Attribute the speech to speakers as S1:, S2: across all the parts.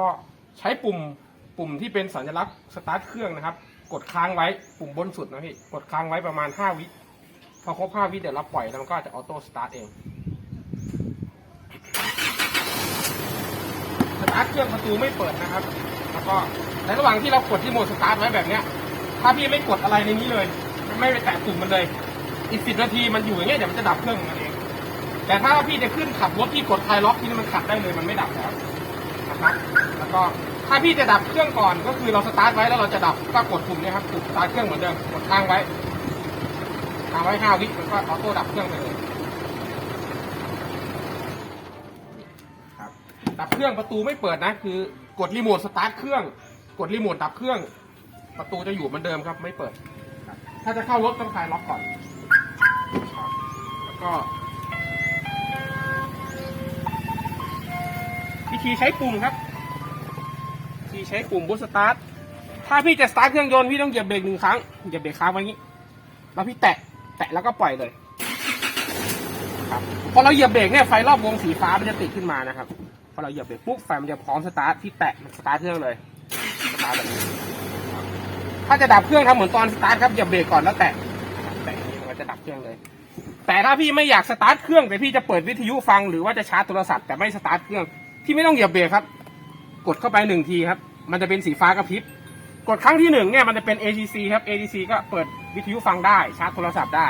S1: ก็ใช้ปุ่มปุ่มที่เป็นสัญลักษณ์สตาร์ทเครื่องนะครับ กดค้างไว้ปุ่มบนสุดนะพี่กดค้างไว้ประมาณ 5 วิพอครบ 5 วิเดี๋ยวเราปล่อยแล้วมันก็จะออโต้สตาร์ทเองสตาร์ทเครื่องประตูไม่เปิดนะครับ แล้วก็ในระหว่างที่เรากดที่โหมดสตาร์ทไว้แบบเนี้ย ถ้าพี่ไม่กดอะไรในนี้เลย ไม่ไปแตะปุ่มมันเลย อีกสิบนาทีมันอยู่อย่างเงี้ยเดี๋ยวมันจะดับเครื่องมันเอง แต่ถ้าพี่จะขึ้นขับรถพี่กดไฟล็อกที่นี่มันขับได้เลยมันไม่ดับแล้ว นะครับ แล้วก็ถ้าพี่จะดับเครื่องก่อนก็คือเราสตาร์ทไว้แล้วเราจะดับก็กดปุ่มเนี้ครับปุ่มสตาร์ทเครื่องเหมือนเดิมกดค้างไว้ค้างไว้ห้าวิมันก็ออโต้ดับเครื่องไปเลยครับดับเครื่องประตูไม่เปิดนะคือกดรีโมทสตาร์ทเครื่อง กดรีโมทดับเครื่อง ประตูจะอยู่เหมือนเดิมครับ ไม่เปิดครับถ้าจะเข้ารถต้องคลายล็อกก่อนครับแล้วก็ ธีใช้ปุ่มครับวิธีใช้ปุ่มบูสตาร์ทถ้าพี่จะสตาร์ทเครื่องยนต์พี่ต้องเหยียบเบรกหนึ่งครั้งเหยียบเบรกค้างไว้งนี้ แล้วพี่แตะแตะแล้วก็ปล่อยเลยครับพอเราเหยียบเบรกเนี่ยไฟรอบวงสีฟ้ามันจะติดขึ้นมานะครับพอเราเหยียบเบรกปุ๊บไฟมันจะพร้อมสตาร์ทพี่แตะมันสตาร์ทเครื่องเลยสตาร์ทแบบนี้ถ้าจะดับเครื่องทำเหมือนตอนสตาร์ทครับเหยียบเบรกก่อนแล้วแตะแตะนี้มันจะดับเครื่องเลย แต่ถ้าพี่ไม่อยากสตาร์ทเครื่องแต่พี่จะเปิดวิทยุฟังหรือว่าจะชาร์จโทรศัพท์แต่ไม่สตาร์ทเครื่อง พี่ไม่ต้องเหยียบเบรกครับ กดเข้าไปหนึ่งทีครับ มันจะเป็นสีฟ้ากระพริบ กดครั้งที่หนึ่งเนี่ยมันจะเป็น AGC ครับ AGC ก็เปิดวิทยุฟังได้ ชาร์จโทรศัพท์ได้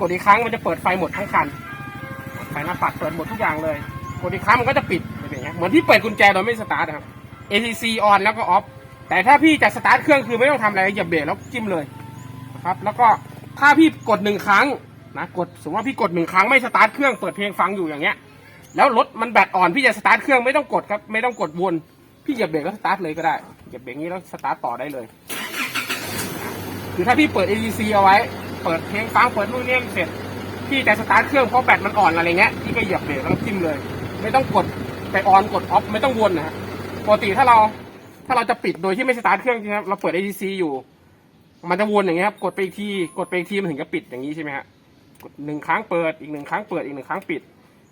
S1: กดอีกครั้งมันจะเปิดไฟหมดทั้งคัน ไฟหน้าปัดเปิดหมดทุกอย่างเลย กดอีกครั้งมันก็จะปิดเป็นอย่างเงี้ย เหมือนที่เปิดกุญแจโดยไม่สตาร์ทครับ AGC on แล้วก็ off แต่ถ้าพี่จะสตาร์ทเครื่องคือไม่ต้องทำอะไรเหยียบเบรกแล้วจิ้มเลยนะครับ แล้วก็ถ้าพี่กดหนึ่งครั้งนะ กดสมมติว่าพี่กดหนึ่งครั้งไม่สตาร์ทเครื่องเปิดเพลงฟังอยู่อย่างเงี้ย แล้วรถมันแบตอ่อนพี่จะสตาร์ทเครื่องไม่ต้องกดครับ ไม่ต้องกดวนพี่เหยียบเบรกแล้วสตาร์ทเลยก็ได้เหยียบเบรกนี้แล้วสตาร์ทต่อได้เลยคือถ้าพี่เปิด AEC เอาไว้ เปิดเพลงฟังเปิดนู่นนี่เสร็จพี่จะสตาร์ทเครื่องเพราะแบตมันอ่อนอะไรเงี้ยพี่ก็เหยียบเบรกแล้วจิ้มเลย ไม่ต้องกดไปออนกดออฟไม่ต้องวนนะฮะปกติถ้าเราถ้าเราจะปิดโดยที่ไม่สตาร์ทเครื่องใช่ไหมครับเราเปิด AEC อยู่ มันจะวนอย่างเงี้ยครับกดไปอีกทีกดไปอีกทีมันถึงจะปิดอย่างนี้ใช่ไหมฮะกดหนึ่งครั้งเปิดอีกหนึ่งครั้งเปิดอีกหนึ่งครั้งปิด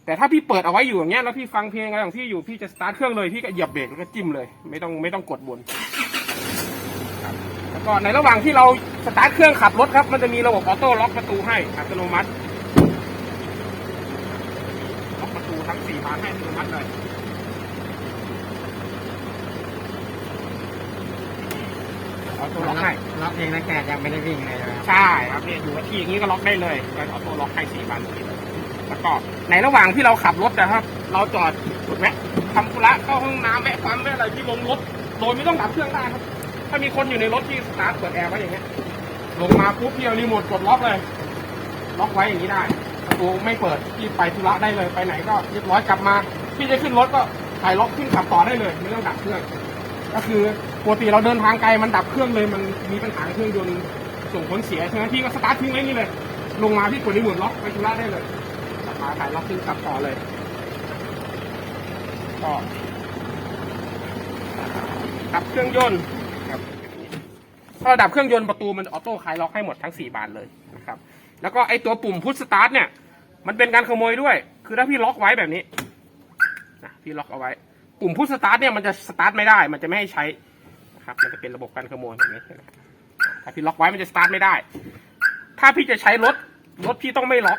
S1: แต่ถ้าพี่เปิดเอาไว้อยู่อย่างเงี้ยแล้วพี่ฟังเพลงอะไรของพี่อยู่พี่จะสตาร์ทเครื่องเลยพี่ก็เหยียบเบรกแล้วก็จิ้มเลย ไม่ต้องไม่ต้องกดวนครับแล้วก็ในระหว่างที่เราสตาร์ทเครื่องขับรถครับ มันจะมีระบบออโต้ล็อกประตูให้อัตโนมัติล็อกประตูทั้งสี่บานให้อัตโนมัติเลยออโต้ล็อกให้
S2: ล็อกเองนะแกยังไม่ได้วิ่งเลยนะครับ
S1: ใช่ครับเนี่ยอยู่กับที่อย่างนี้ก็ล็อกได้เลยก็ออโต้ล็อกให้สี่บาน แล้วก็ในระหว่างที่เราขับรถนะครับ เราจอดแวะทำธุระเข้าห้องน้ำแวะปั๊มแวะอะไรที่ลงรถ โดยไม่ต้องดับเครื่องได้ครับ ถ้ามีคนอยู่ในรถที่สตาร์ทเปิดแอร์ไว้อย่างเงี้ย ลงมาปุ๊บพี่เอารีโมทกดล็อกเลย ล็อกไว้อย่างนี้ได้ประตูไม่เปิดพี่ไปธุระได้เลยไปไหนก็เรียบร้อยกลับมาพี่จะขึ้นรถก็ถ่ายล็อกขึ้นขับต่อได้เลยไม่ต้องดับเครื่อง ก็คือปกติเราเดินทางไกลมันดับเครื่องเลยมันมีปัญหาเครื่องยนต์ส่งผลเสียใช่ไหมพี่ก็สตาร์ททิ้งไว้นี่เลย ลงมาพี่กดรีโมทล็อกไปธุระได้เลย มาถ่ายล็อกขึ้นขับต่อเลยก็ดับเครื่องยนต์ครับถ้าเราดับเครื่องยนต์ประตูมันออโต้คลายล็อกให้หมดทั้งสี่บานเลยนะครับ แล้วก็ไอตัวปุ่มพุชสตาร์ทเนี่ย มันเป็นการขโมยด้วย คือถ้าพี่ล็อกไว้แบบนี้นะพี่ล็อกเอาไว้ ปุ่มพุชสตาร์ทเนี่ยมันจะสตาร์ทไม่ได้ มันจะไม่ให้ใช้นะครับ มันจะเป็นระบบการขโมยแบบนี้ถ้าพี่ล็อกไว้มันจะสตาร์ทไม่ได้ ถ้าพี่จะใช้รถรถพี่ต้องไม่ล็อก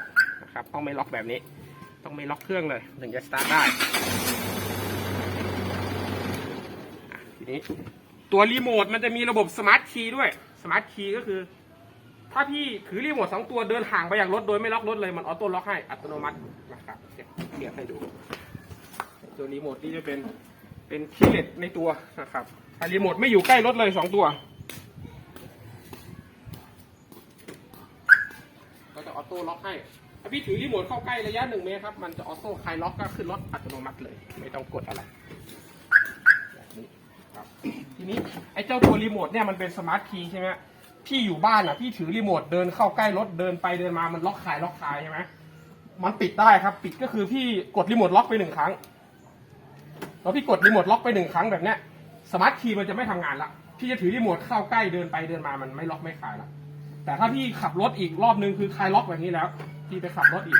S1: นะครับ ต้องไม่ล็อกแบบนี้ ต้องไม่ล็อกเครื่องเลยถึงจะสตาร์ทได้ทีนี้ตัวรีโมทมันจะมีระบบสมาร์ทคีย์ด้วยสมาร์ทคีย์ก็คือ ถ้าพี่ถือรีโมทสองตัวเดินห่างไปจากรถโดยไม่ล็อกรถเลยมันออโต้ล็อกให้อัตโนมัตินะครับเดี๋ยวเทียบให้ดู ตัวรีโมทนี่จะเป็นเป็นคีย์เลสในตัวนะครับถ้ารีโมทไม่อยู่ใกล้รถเลยสองตัวก็จะออโต้ล็อกให้ ถ้าพี่ถือรีโมทเข้าใกล้ระยะหนึ่งเมตรครับ มันจะออโต้คลายล็อกก็ขึ้นรถอัตโนมัติเลย ไม่ต้องกดอะไรแบบนี้ครับทีนี้ไอ้เจ้าตัวรีโมทเนี่ยมันเป็นสมาร์ทคีย์ใช่ไหมพี่อยู่บ้านอะพี่ถือรีโมทเดินเข้าใกล้รถเดินไปเดินมามันล็อกคลายล็อกคลายใช่ไหมมันปิดได้ครับ ปิดก็คือพี่กดรีโมทล็อกไปหนึ่งครั้งแล้วพี่กดรีโมทล็อกไปหนึ่งครั้งแบบเนี้ยสมาร์ทคีย์มันจะไม่ทำงานละพี่จะถือรีโมทเข้าใกล้เดินไปเดินมามันไม่ล็อกไม่คลายละแต่ถ้าพี่ขับรถอีกรอบนึงคือคลายล็อกแบบนี้แล้ว พี่ไปขับรถอีก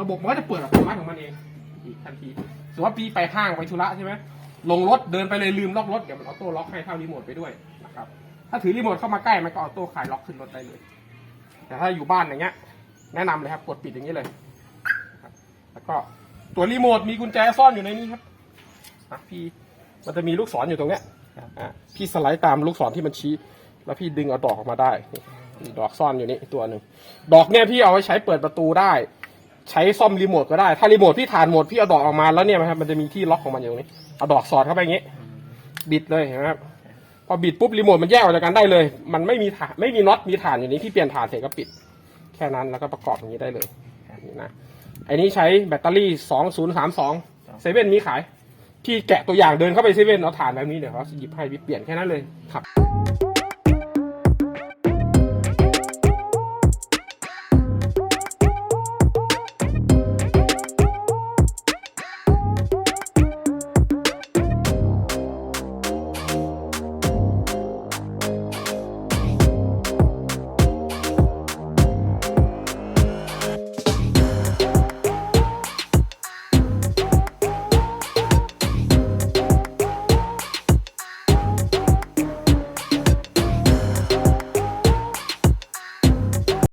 S1: ระบบมันก็จะเปิดอัตโนมัติของมันเองอีกทันทีสมมติว่าพี่ไปห้างไปธุระใช่ไหมลงรถเดินไปเลยลืมล็อกรถเดี๋ยวมันออโต้ล็อกให้เข้ารีโมทไปด้วยนะครับถ้าถือรีโมทเข้ามาใกล้มันก็ออโต้คลายล็อกขึ้นรถได้เลย แต่ถ้าอยู่บ้านอย่างเงี้ย แนะนำเลยครับกดปิดอย่างนี้เลยแล้วก็ตัวรีโมทมีกุญแจซ่อนอยู่ในนี้ครับพี่มันจะมีลูกศรอยู่ตรงเนี้ยพี่สไลด์ตามลูกศรที่มันชี้ แล้วพี่ดึงเอาดอกออกมาได้ ดอกซ่อนอยู่นี่ตัวหนึ่งดอกเนี่ยพี่เอาไว้ใช้เปิดประตูได้ ใช้ซ่อมรีโมทก็ได้ ถ้ารีโมทพี่ฐานหมดพี่เอาดอกออกมาแล้วเนี่ยนะครับมันจะมีที่ล็อกของมันอยู่ตรงนี้เอาดอกสอดเข้าไปอย่างนี้ บิดเลยเห็นไหมครับพอบิดปุ๊บรีโมทมันแยกออกจากกันได้เลย มันไม่มีฐานไม่มีน็อตมีฐานอยู่นี้พี่เปลี่ยนฐานเสร็จก็ปิด แค่นั้นแล้วก็ประกอบอย่างนี้ได้เลยนี่นะไอ้นี้ใช้แบตเตอรี่สองศูนย์สามสองเซเว่นมีขายพี่แกะตัวอย่างเดินเข้าไปเซเว่นเอาฐานแบบนี้เดี๋ยวเขาหยิบให้พี่เปลี่ยนแค่นั้นเลยครับ